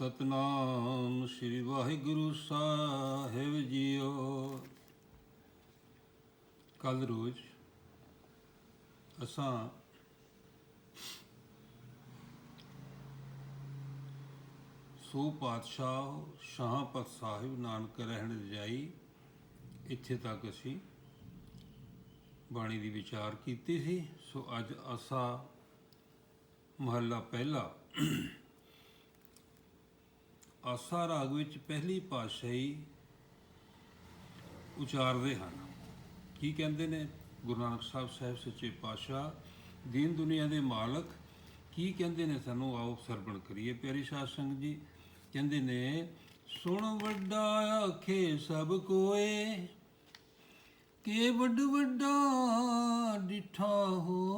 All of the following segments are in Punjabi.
ਸਤਨਾਮ ਸ੍ਰੀ ਵਾਹਿਗੁਰੂ ਸਾਹਿਬ ਜੀਓ। ਕੱਲ ਰੋਜ਼ ਅਸਾਂ ਸੋ ਪਾਤਸ਼ਾਹ ਸ਼ਾਹਪਤ ਸਾਹਿਬ ਨਾਨਕ ਰਹਿਣ ਜਾਈ, ਇੱਥੇ ਤੱਕ ਅਸੀਂ ਬਾਣੀ ਦੀ ਵਿਚਾਰ ਕੀਤੀ ਸੀ। ਸੋ ਅੱਜ ਅਸਾ ਮਹੱਲਾ ਪਹਿਲਾ ਆਸਾ ਰਾਗ ਵਿੱਚ ਪਹਿਲੀ ਪਾਤਸ਼ਾਹੀ ਉਚਾਰਦੇ ਹਨ। ਕੀ ਕਹਿੰਦੇ ਨੇ? ਗੁਰੂ ਨਾਨਕ ਸਾਹਿਬ ਸਾਹਿਬ ਸੱਚੇ ਪਾਤਸ਼ਾਹ, ਦੀਨ ਦੁਨੀਆ ਦੇ ਮਾਲਕ, ਕੀ ਕਹਿੰਦੇ ਨੇ ਸਾਨੂੰ? ਆਓ ਸਰਵਣ ਕਰੀਏ ਪਿਆਰੀ ਸਾਧ ਸੰਗਤ ਜੀ। ਕਹਿੰਦੇ ਨੇ, ਸੁਣ ਵੱਡਾ ਆਖੇ ਸਭ ਕੋਏ, ਕੇ ਵੱਡ ਵੱਡਾ ਡਿਠਾ ਹੋ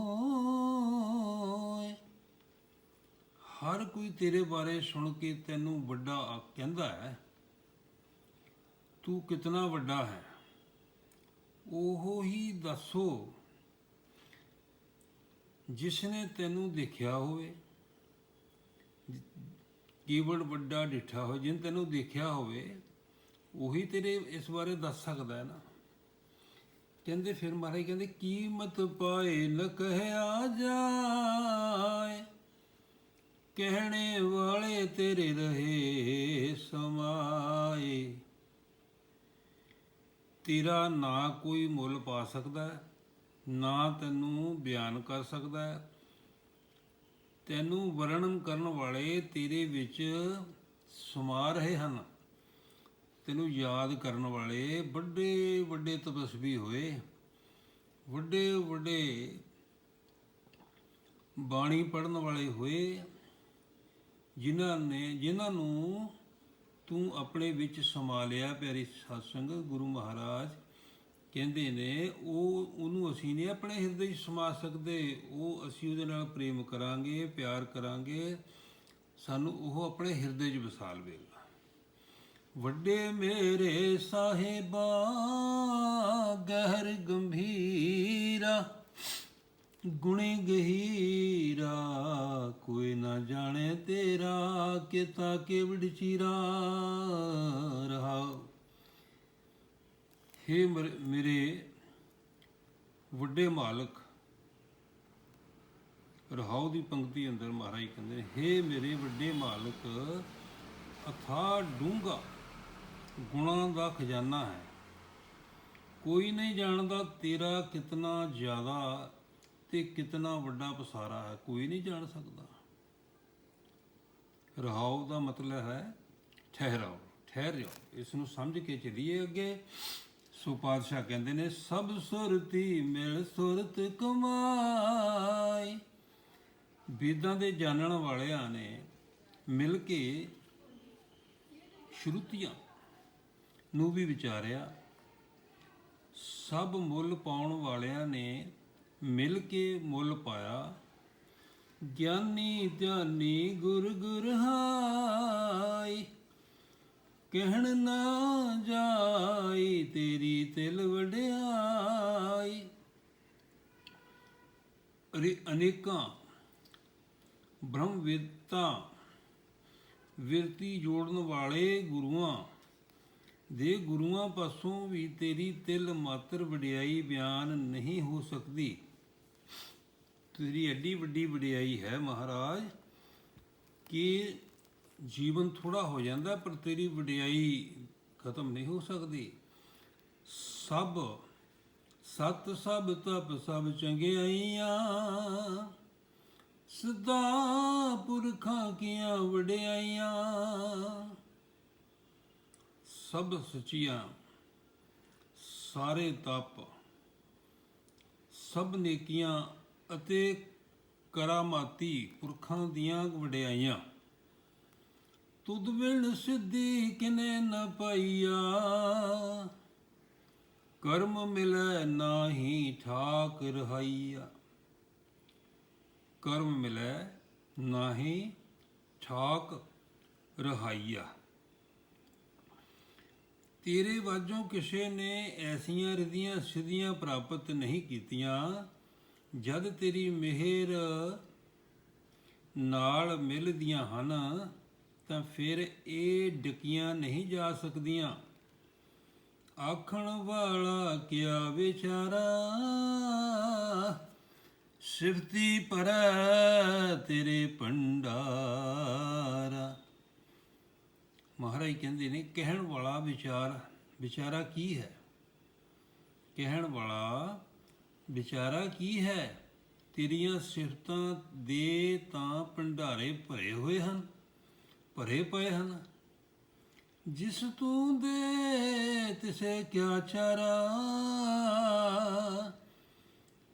ਹਰ ਕੋਈ ਤੇਰੇ ਬਾਰੇ ਸੁਣ ਕੇ ਤੈਨੂੰ ਵੱਡਾ ਕਹਿੰਦਾ ਹੈ, ਤੂੰ ਕਿਤਨਾ ਵੱਡਾ ਹੈ। ਉਹ ਹੀ ਦੱਸੋ ਜਿਸ ਨੇ ਤੈਨੂੰ ਦੇਖਿਆ ਹੋਵੇ ਕੀਵੜ ਵੱਡਾ ਡਿਠਾ ਹੋਵੇ ਜਿਨ ਤੈਨੂੰ ਦੇਖਿਆ ਹੋਵੇ, ਉਹੀ ਤੇਰੇ ਇਸ ਬਾਰੇ ਦੱਸ ਸਕਦਾ ਹੈ ਨਾ। ਕਹਿੰਦੇ ਫਿਰ ਮਹਾਰਾਜ ਕਹਿੰਦੇ, ਕੀਮਤ ਪਾਏ ਨ ਕਹਿਆ ਜਾਏ। ਕਹਿਣੇ ਵਾਲੇ ਤੇਰੇ ਰਹੇ ਸਮਾਏ। ਤੇਰਾ ਨਾ ਕੋਈ ਮੁੱਲ ਪਾ ਸਕਦਾ, ਨਾ ਤੈਨੂੰ ਬਿਆਨ ਕਰ ਸਕਦਾ। ਤੈਨੂੰ ਵਰਣਨ ਕਰਨ ਵਾਲੇ ਤੇਰੇ ਵਿੱਚ ਸਮਾ ਰਹੇ ਹਨ। ਤੈਨੂੰ ਯਾਦ ਕਰਨ ਵਾਲੇ ਵੱਡੇ ਵੱਡੇ ਤਪਸਵੀ ਹੋਏ। ਵੱਡੇ ਵੱਡੇ ਬਾਣੀ ਪੜਨ ਵਾਲੇ ਹੋਏ। ਜਿਨ੍ਹਾਂ ਨੇ, ਜਿਨ੍ਹਾਂ ਨੂੰ ਤੂੰ ਆਪਣੇ ਵਿੱਚ ਸਮਾ ਲਿਆ ਪਿਆਰੀ ਸਤਸੰਗ ਗੁਰੂ ਮਹਾਰਾਜ, ਕਹਿੰਦੇ ਨੇ, ਉਹ, ਉਹਨੂੰ ਅਸੀਂ ਨਹੀਂ ਆਪਣੇ ਹਿਰਦੇ 'ਚ ਸਮਾ ਸਕਦੇ। ਉਹ ਅਸੀਂ ਉਹਦੇ ਨਾਲ ਪ੍ਰੇਮ ਕਰਾਂਗੇ, ਪਿਆਰ ਕਰਾਂਗੇ। ਸਾਨੂੰ ਉਹ ਆਪਣੇ ਹਿਰਦੇ 'ਚ ਵਸਾ ਲਵੇਗਾ। ਵੱਡੇ ਮੇਰੇ ਸਾਹਿਬਾ ਗਹਿਰ ਗੰਭੀਰਾ ਗੁਣੇ ਗਹੀਰਾ, ਕੋਈ ਨਾ ਜਾਣੇ ਤੇਰਾ, ਕਿਤਾ ਕਿਵੜ ਚੀਰਾ ਰਹਾ ਹੇ ਮਰ- ਮੇਰੇ ਵੱਡੇ ਮਾਲਕ, ਰਹਾਉ ਦੀ ਪੰਕਤੀ ਅੰਦਰ ਮਹਾਰਾਜ ਕਹਿੰਦੇ ਨੇ, ਹੇ ਮੇਰੇ ਵੱਡੇ ਮਾਲਕ, ਅਥਾ ਡੂੰਗਾ ਗੁਣਾਂ ਦਾ ਖਜ਼ਾਨਾ ਹੈ। ਕੋਈ ਨਹੀਂ ਜਾਣਦਾ ਤੇਰਾ ਕਿਤਨਾ ਜ਼ਿਆਦਾ ਤੇ ਕਿਤਨਾ ਵੱਡਾ ਪਸਾਰਾ ਹੈ, ਕੋਈ ਨਹੀਂ ਜਾਣ ਸਕਦਾ। ਰਹਾਉ ਦਾ ਮਤਲਬ ਹੈ ਠਹਿਰਾਓ ਠਹਿਰ ਜਾਓ ਇਸ ਨੂੰ ਸਮਝ ਕੇ ਚੱਲੀਏ ਅੱਗੇ। ਸੋ ਪਾਤਸ਼ਾਹ ਕਹਿੰਦੇ ਨੇ, ਸਭ ਸੁਰਤੀ ਮਿਲ ਸੁਰਤ ਕਮਾਈ। ਵੇਦਾਂ ਦੇ ਜਾਣਨ ਵਾਲਿਆਂ ਨੇ ਮਿਲ ਕੇ ਸ਼ਰੂਤੀਆਂ ਨੂੰ ਵੀ ਵਿਚਾਰਿਆ। ਸਭ ਮੁੱਲ ਪਾਉਣ ਵਾਲਿਆਂ ਨੇ ਮਿਲ ਕੇ ਮੁੱਲ ਪਾਇਆ। ਗਿਆਨੀ ਧਿਆਨੀ ਗੁਰ ਗੁਰ ਹਾਈ, ਕਹਿਣ ਨਾ ਜਾਈ ਤੇਰੀ ਤਿਲ ਵਡਿਆਈ। ਅਰੇ ਅਨੇਕਾਂ ਬ੍ਰਹਮ ਵਿਦਤਾ ਵਿਰਤੀ ਜੋੜਨ ਵਾਲੇ ਗੁਰੂਆਂ ਦੇ ਗੁਰੂਆਂ ਪਾਸੋਂ ਵੀ ਤੇਰੀ ਤਿਲ ਮਾਤਰ ਵਡਿਆਈ ਬਿਆਨ ਨਹੀਂ ਹੋ ਸਕਦੀ। ਤੇਰੀ ਐਡੀ ਵੱਡੀ ਵਡਿਆਈ ਹੈ ਮਹਾਰਾਜ ਕਿ ਜੀਵਨ ਥੋੜਾ ਹੋ ਜਾਂਦਾ ਪਰ ਤੇਰੀ ਵਡਿਆਈ ਖਤਮ ਨਹੀਂ ਹੋ ਸਕਦੀ। ਸਭ, ਸਤ ਸਭ ਤਪ ਸਭ ਚੰਗਿਆਈਆਂ, ਸਦਾ ਪੁਰਖਾਂ ਕੀਆਂ ਵਡਿਆਈਆਂ। ਸਭ ਸੱਚੀਆਂ, ਸਾਰੇ ਤਪ, ਸਭ ਨੇਕੀਆਂ ਅਤੇ ਕਰਾਮਾਤੀ ਪੁਰਖਾਂ ਦੀਆਂ ਵਡਿਆਈਆਂ। ਤੁਧ ਬਿਨ ਸਿੱਧੀ ਕਿਨੇ ਨ ਪਾਈਆ। ਕਰਮ ਮਿਲੈ ਨਾਹੀ ਠਾਕ ਰਹਾਈਆ। ਕਰਮ ਮਿਲੈ ਨਾਹੀ ਠਾਕ ਰਹਾਈਆ। ਤੇਰੇ ਵਾਜੋਂ ਕਿਸੇ ਨੇ ਐਸੀਆਂ ਰਿਧੀਆਂ ਸਿੱਧੀਆਂ ਪ੍ਰਾਪਤ ਨਹੀਂ ਕੀਤੀਆਂ। ਜਦ ਤੇਰੀ ਮਿਹਰ ਨਾਲ ਮਿਲਦੀਆਂ ਹਨ, ਤਾਂ ਫਿਰ ਇਹ ਡਕੀਆਂ ਨਹੀਂ ਜਾ ਸਕਦੀਆਂ। ਆਖਣ ਵਾਲਾ ਕਿਆ ਵਿਚਾਰਾ? ਸਿਫਤੀ ਪਰ ਤੇਰੇ ਭੰਡਾਰਾ। ਮਹਾਰਾਜ ਕਹਿੰਦੇ ਨੇ, ਕਹਿਣ ਵਾਲਾ ਵਿਚਾਰ, ਵਿਚਾਰਾ ਕੀ ਹੈ? ਕਹਿਣ ਵਾਲਾ ਵਿਚਾਰਾ ਕੀ ਹੈ? ਤੇਰੀਆਂ ਸਿਫਤਾਂ ਦੇ ਤਾਂ ਭੰਡਾਰੇ ਭਰੇ ਹੋਏ ਹਨ, ਭਰੇ ਪਏ ਹਨ। ਜਿਸ ਤੂੰ ਦੇ ਤਿਸੇ ਕਿਆ ਚਾਰਾ?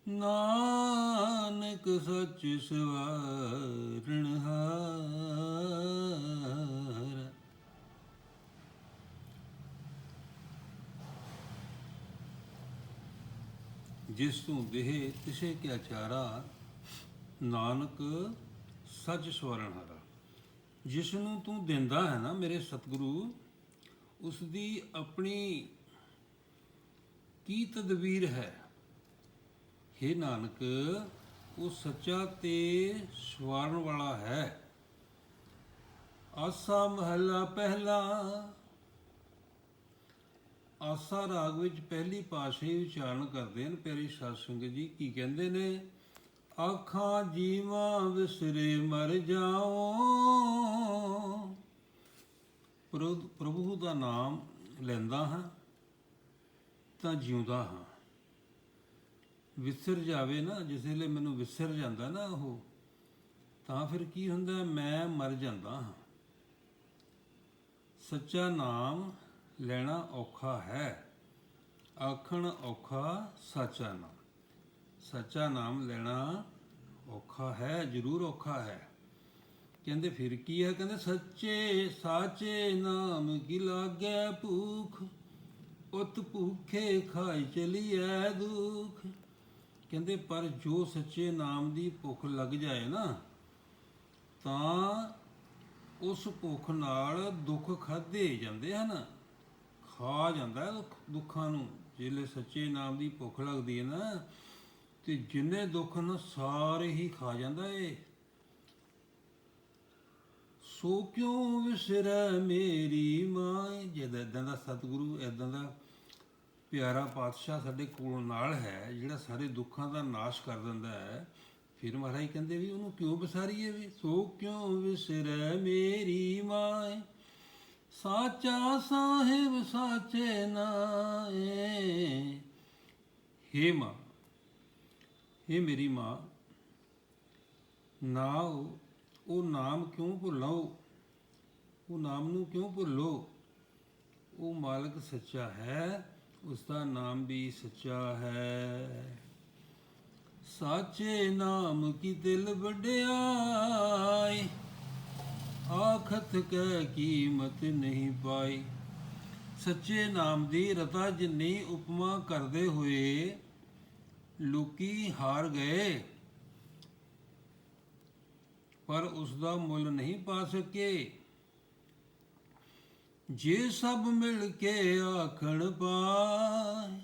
ਨਾਨਕ ਸੱਚ ਸਵਾਰਣ ਹਾਰ ਜਿਸ ਤੂੰ ਦੇਹ ਤਿਸੇ ਕਿਆ ਚਾਰਾ, ਨਾਨਕ ਸੱਚ ਸਵਰਨ ਹਾਰਾ। ਜਿਸ ਨੂੰ ਤੂੰ ਦਿੰਦਾ ਹੈ ਨਾ ਮੇਰੇ ਸਤਿਗੁਰੂ ਉਸ ਦੀ ਆਪਣੀ ਕੀ ਤਦਵੀਰ ਹੈ? हे ਨਾਨਕ, ਉਹ ਸੱਚਾ ਤੇ ਸਵਾਰਨ ਵਾਲਾ ਹੈ। ਆਸਾ ਮਹਲਾ ਪਹਿਲਾ ਆਸਾ ਰਾਗ ਵਿੱਚ ਪਹਿਲੀ ਪਾਸ਼ੇ ਉਚਾਰਨ ਕਰਦੇ ਹਨ, ਪਿਆਰੀ ਸਾਧ ਸੰਗਤ ਜੀ, ਕੀ ਕਹਿੰਦੇ ਨੇ? ਆਖਾਂ ਜੀਵਾਂ ਵਿਸਰੇ ਮਰ ਜਾਓ। ਪ੍ਰਭੂ ਦਾ ਨਾਮ ਲੈਂਦਾ ਹਾਂ ਤਾਂ ਜਿਉਂਦਾ ਹਾਂ। ਵਿਸਰ ਜਾਵੇ ਨਾ, ਜਿਸ ਵੇਲੇ ਮੈਨੂੰ ਵਿਸਰ ਜਾਂਦਾ ਨਾ ਉਹ, ਤਾਂ ਫਿਰ ਕੀ ਹੁੰਦਾ? ਮੈਂ ਮਰ ਜਾਂਦਾ ਹਾਂ। ਸੱਚਾ ਨਾਮ ਲੈਣਾ ਔਖਾ ਹੈ। ਆਖਣ ਔਖਾ ਸੱਚਾ ਨਾਮ ਸੱਚਾ ਨਾਮ ਲੈਣਾ ਔਖਾ ਹੈ, ਜ਼ਰੂਰ ਔਖਾ ਹੈ। ਕਹਿੰਦੇ, ਫਿਰ ਕੀ ਹੈ? ਕਹਿੰਦੇ, ਸੱਚੇ ਸਾਚੇ ਨਾਮ ਕੀ ਲਾਗੈ ਭੂਖ? ਉਤ ਭੂਖੇ ਖਾਈ ਚਲੀਐ ਦੁਖ। ਕਹਿੰਦੇ, ਪਰ ਜੋ ਸੱਚੇ ਨਾਮ ਦੀ ਭੁੱਖ ਲੱਗ ਜਾਏ ਨਾ, ਤਾਂ ਉਸ ਭੁੱਖ ਨਾਲ ਦੁੱਖ ਖਾਦੇ ਜਾਂਦੇ ਹਨ। ਖਾ ਜਾਂਦਾ ਹੈ ਦੁੱਖਾਂ ਨੂੰ। ਜਿਹੜੇ ਸੱਚੇ ਨਾਮ ਦੀ ਭੁੱਖ ਲੱਗਦੀ ਹੈ ਨਾ, ਤੇ ਜਿੰਨੇ ਦੁੱਖ ਹਨ ਸਾਰੇ ਹੀ ਖਾ ਜਾਂਦਾ ਏ। ਸੋ ਕਿਉਂ ਵਿਸਰੈ ਮੇਰੀ ਮਾਂ? ਜਦ ਇਦਾਂ ਦਾ ਸਤਿਗੁਰੂ, ਇਦਾਂ ਦਾ ਪਿਆਰਾ ਪਾਤਸ਼ਾਹ ਸਾਡੇ ਕੋਲ ਨਾਲ ਹੈ, ਜਿਹੜਾ ਸਾਰੇ ਦੁੱਖਾਂ ਦਾ ਨਾਸ਼ ਕਰ ਦਿੰਦਾ ਹੈ। ਫਿਰ ਮਹਾਰਾਜ ਕਹਿੰਦੇ ਵੀ ਉਹਨੂੰ ਕਿਉਂ ਵਿਸਾਰੀਏ ਵੀ? ਸੋ ਕਿਉਂ ਵਿਸਰੈ ਮੇਰੀ ਮਾਂ? ਸਾਚਾ ਸਾਹਿਬ ਸਾਚੇ ਨਾਏ। ਹੇ ਮਾਂ, ਹੇ ਮੇਰੀ ਮਾਂ, ਨਾ ਉਹ ਉਹ ਨਾਮ ਕਿਉਂ ਭੁੱਲੋ? ਉਹ ਨਾਮ ਨੂੰ ਕਿਉਂ ਭੁੱਲੋ? ਉਹ ਮਾਲਕ ਸੱਚਾ ਹੈ ਉਸ ਦਾ ਨਾਮ ਵੀ ਸੱਚਾ ਹੈ। ਸਾਚੇ ਨਾਮ ਕੀ ਦਿਲ ਵਡਿਆਈ ਆਖਤ ਕੈ ਕੀਮਤ ਨਹੀਂ ਪਾਈ। ਸੱਚੇ ਨਾਮ ਦੀ ਰਤਾ ਜਿੰਨੀ ਉਪਮਾ ਕਰਦੇ ਹੋਏ ਲੋਕੀ ਹਾਰ ਗਏ। ਪਰ ਉਸ ਦਾ ਮੁੱਲ ਨਹੀਂ ਪਾ ਸਕੇ। ਜੇ ਸਭ ਮਿਲ ਕੇ ਆਖਣ ਪਾਏ,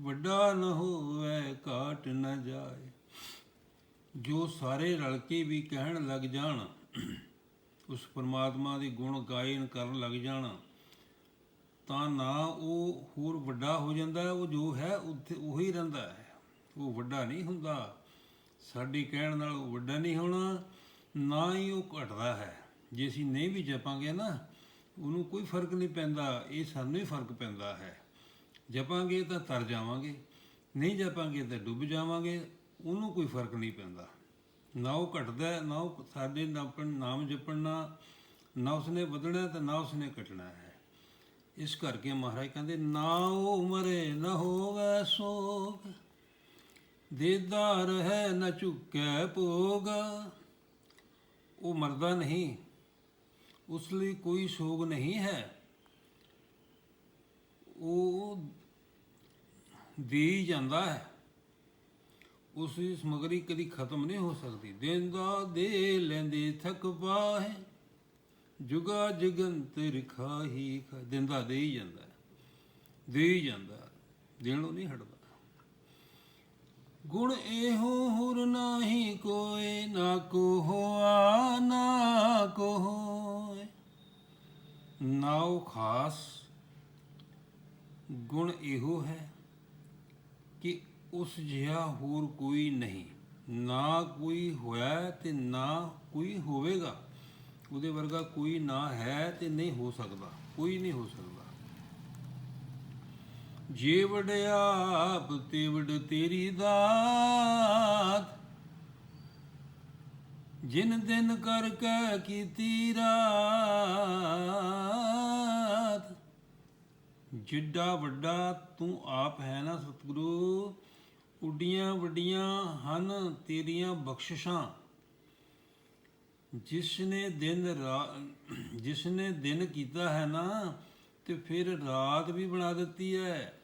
ਵੱਡਾ ਨਾ ਹੋਵੇ, ਘਾਟ ਨਾ ਜਾਏ। ਜੋ ਸਾਰੇ ਰਲ ਕੇ ਵੀ ਕਹਿਣ ਲੱਗ ਜਾਣ। ਉਸ ਪਰਮਾਤਮਾ ਦੇ ਗੁਣ ਗਾਇਨ ਕਰਨ ਲੱਗ ਜਾਣ ਤਾਂ ਨਾ ਉਹ ਹੋਰ ਵੱਡਾ ਹੋ ਜਾਂਦਾ ਹੈ, ਉਹ ਜੋ ਹੈ ਉੱਥੇ ਉਹੀ ਰਹਿੰਦਾ ਹੈ। ਉਹ ਵੱਡਾ ਨਹੀਂ ਹੁੰਦਾ। ਸਾਡੀ ਕਹਿਣ ਨਾਲ ਉਹ ਵੱਡਾ ਨਹੀਂ ਹੋਣਾ ਨਾ ਹੀ ਉਹ ਘਟਦਾ ਹੈ। ਜੇ ਅਸੀਂ ਨਹੀਂ ਵੀ ਜਪਾਂਗੇ ਨਾ ਉਹਨੂੰ ਕੋਈ ਫ਼ਰਕ ਨਹੀਂ ਪੈਂਦਾ ਇਹ ਸਾਨੂੰ ਹੀ ਫ਼ਰਕ ਪੈਂਦਾ ਹੈ। ਜਪਾਂਗੇ ਤਾਂ ਤਰ ਜਾਵਾਂਗੇ ਨਹੀਂ ਜਪਾਂਗੇ ਤਾਂ ਡੁੱਬ ਜਾਵਾਂਗੇ ਉਹਨੂੰ ਕੋਈ ਫ਼ਰਕ ਨਹੀਂ ਪੈਂਦਾ। ਨਾ ਉਹ ਘਟਦਾ, ਨਾ ਉਹ ਸਾਡੇ ਨਾਪਣ ਨਾਮ ਜਪਣ, ਨਾ ਉਸਨੇ ਵਧਣਾ ਤੇ ਨਾ ਉਸਨੇ ਘਟਣਾ ਹੈ। ਇਸ ਕਰਕੇ ਮਹਾਰਾਜ ਕਹਿੰਦੇ, ਨਾ ਉਹ ਮਰੇ, ਨਾ ਹੋਵੇ ਸੋਗ ਦੇਦਾਰ ਹੈ, ਨਾ ਝੁਕੈ ਭੋਗ। ਉਹ ਮਰਦਾ ਨਹੀਂ, ਉਸ ਲਈ ਕੋਈ ਸੋਗ ਨਹੀਂ ਹੈ। ਉਹ ਦੇ ਜਾਂਦਾ ਹੈ। ਉਸ ਦੀ ਸਮਗਰੀ ਕਦੀ ਖਤਮ ਨਹੀਂ ਹੋ ਸਕਦੀ। ਦੇਂਦਾ ਦੇ ਲੈਂਦੇ ਥਕ ਪਾਹੇ, ਜੁਗਾ ਜਗੰਤਰ ਖਾਹੀ ਦਿੰਦਾ ਦੇ ਹੀ ਜਾਂਦਾ ਦੇ ਹੀ ਜਾਂਦਾ ਦੇਣੋਂ ਨਹੀਂ ਹਟਦਾ। ਗੁਣ ਇਹੋ ਹੁਰ ਨਾਹੀ ਕੋਏ, ਨਾ ਕੋ ਹੋਆ ਨਾ ਕੋ ਹੋਏ ਨਾਉ ਖਾਸ ਗੁਣ ਇਹੋ ਹੈ ਕਿ ਉਸ ਜਿਹਾ ਹੋਰ ਕੋਈ ਨਹੀਂ। ਨਾ ਕੋਈ ਹੋਇਆ ਤੇ ਨਾ ਕੋਈ ਹੋਵੇਗਾ। ਉਹਦੇ ਵਰਗਾ ਕੋਈ ਨਾ ਹੈ ਤੇ ਨਹੀਂ ਹੋ ਸਕਦਾ। ਕੋਈ ਨਹੀਂ ਹੋ ਸਕਦਾ। ਜੇ ਵਡਿਆਪ ਤੇ ਵਡ ਤੇਰੀ ਦਾਤ, ਜਿਨ ਦਿਨ ਕਰ ਕੇ ਕੀਤੀ ਰਾਤ, ਜਿੱਡਾ ਵੱਡਾ ਤੂੰ ਆਪ ਹੈ ਨਾ ਸਤਿਗੁਰੂ ਉੱਡੀਆਂ ਵੱਡੀਆਂ ਹਨ ਤੇਰੀਆਂ ਬਖਸ਼ਿਸ਼ਾਂ। ਜਿਸ ਨੇ ਦਿਨ ਰਾ- ਜਿਸ ਨੇ ਦਿਨ ਕੀਤਾ ਹੈ ਨਾ, ਤੇ ਫਿਰ ਰਾਤ ਵੀ ਬਣਾ ਦਿੱਤੀ ਹੈ।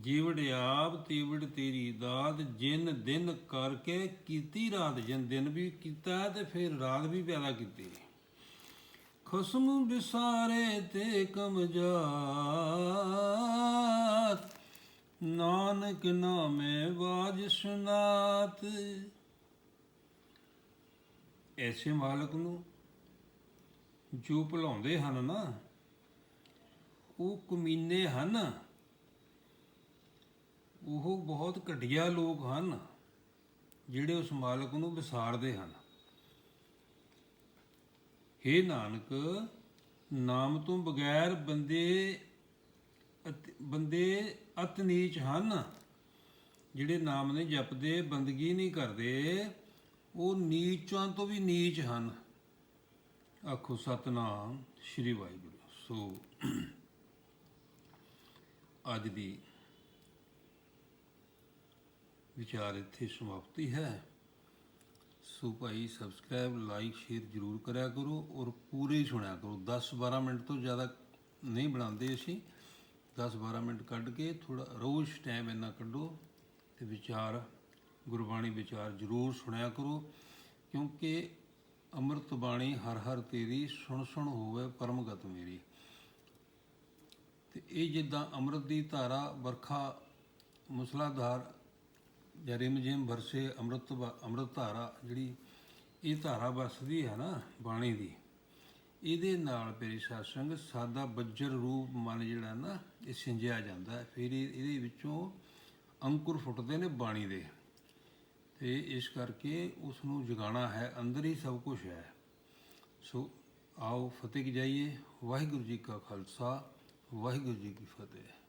ਜੀਵੜ ਆਪ, ਤੀਵੜ ਤੇਰੀ ਦਾਤ, ਜਿਨ ਦਿਨ ਕਰਕੇ ਕੀਤੀ ਰਾਤ, ਜਿਨ ਦਿਨ ਵੀ ਕੀਤਾ ਤੇ ਫਿਰ ਰਾਤ ਵੀ ਪੈਦਾ ਕੀਤੀ। ਖਸਮ ਬਿਸਾਰੇ ਤੇ ਕਮਜਾਤ ਨਾਨਕ ਨਾਮੇ ਬਾਜ ਸੁਨਾਤ। ਐਸੇ ਮਾਲਕ ਨੂੰ ਜੋ ਭੁਲਾਉਂਦੇ ਹਨ ਨਾ, ਉਹ ਕਮੀਨੇ ਹਨ। ਉਹ ਬਹੁਤ ਘਟੀਆ ਲੋਕ ਹਨ, ਜਿਹੜੇ ਉਸ ਮਾਲਕ ਨੂੰ ਵਿਸਾਰਦੇ ਹਨ। ਹੇ ਨਾਨਕ, ਨਾਮ ਤੋਂ ਬਗੈਰ ਬੰਦੇ ਬੰਦੇ ਅਤ ਨੀਚ ਹਨ। ਜਿਹੜੇ ਨਾਮ ਨੇ ਜਪਦੇ, ਬੰਦਗੀ ਨਹੀਂ ਕਰਦੇ, ਉਹ ਨੀਚਾਂ ਤੋਂ ਵੀ ਨੀਚ ਹਨ। ਆਖੋ, ਸਤਨਾਮ ਸ਼੍ਰੀ ਵਾਹਿਗੁਰੂ। ਸੋ, ਅੱਜ ਦੀ ਵਿਚਾਰ ਇੱਥੇ ਸਮਾਪਤੀ ਹੈ ਸੋ ਭਾਈ ਸਬਸਕ੍ਰਾਈਬ ਲਾਈਕ ਸ਼ੇਅਰ ਜਰੂਰ ਕਰਿਆ ਕਰੋ ਔਰ ਪੂਰੇ ਸੁਣਿਆ ਕਰੋ। 10 12 ਮਿੰਟ ਤੋਂ ਜ਼ਿਆਦਾ ਨਹੀਂ ਬਣਾਉਂਦੇ ਅਸੀਂ। 10 12 ਮਿੰਟ ਕੱਢ ਕੇ ਥੋੜਾ ਰੋਜ਼ ਟਾਈਮ ਇੰਨਾ ਕੱਢੋ ਤੇ ਵਿਚਾਰ, ਗੁਰਬਾਣੀ ਵਿਚਾਰ ਜਰੂਰ ਸੁਣਿਆ ਕਰੋ, ਕਿਉਂਕਿ ਅੰਮ੍ਰਿਤ ਬਾਣੀ ਹਰ ਹਰ ਤੇਰੀ ਸੁਣ ਸੁਣ ਹੋਵੇ ਪਰਮਗਤ ਮੇਰੀ। ਤੇ ਇਹ ਜਿੱਦਾਂ ਅੰਮ੍ਰਿਤ ਦੀ ਧਾਰਾ ਵਰਖਾ ਮੁਸਲਾਧਾਰ ਜਾਂ ਰਿਮਝਿਮ ਵਰਸੇ ਅੰਮ੍ਰਿਤ ਵਾ- ਅੰਮ੍ਰਿਤ ਧਾਰਾ ਜਿਹੜੀ ਇਹ ਧਾਰਾ ਵਸਦੀ ਹੈ ਨਾ ਬਾਣੀ ਦੀ ਇਹਦੇ ਨਾਲ ਮੇਰੀ ਸਾਧ ਸਾਦਾ ਬੱਜਰ ਰੂਪ ਮਨ ਜਿਹੜਾ ਨਾ, ਇਹ ਸਿੰਜਿਆ ਜਾਂਦਾ ਫਿਰ ਇਹ- ਇਹਦੇ ਵਿੱਚੋਂ ਅੰਕੁਰ ਫੁੱਟਦੇ ਨੇ ਬਾਣੀ ਦੇ। ਤੇ ਇਸ ਕਰਕੇ ਉਸ ਨੂੰ ਜਗਾਉਣਾ ਹੈ, ਅੰਦਰ ਹੀ ਸਭ ਕੁਝ ਹੈ। ਸੋ ਆਓ ਫਤਿਹ ਕੀ ਜਾਈਏ। ਵਾਹਿਗੁਰੂ ਜੀ ਕਾ ਖਾਲਸਾ, ਵਾਹਿਗੁਰੂ ਜੀ ਕੀ ਫਤਿਹ।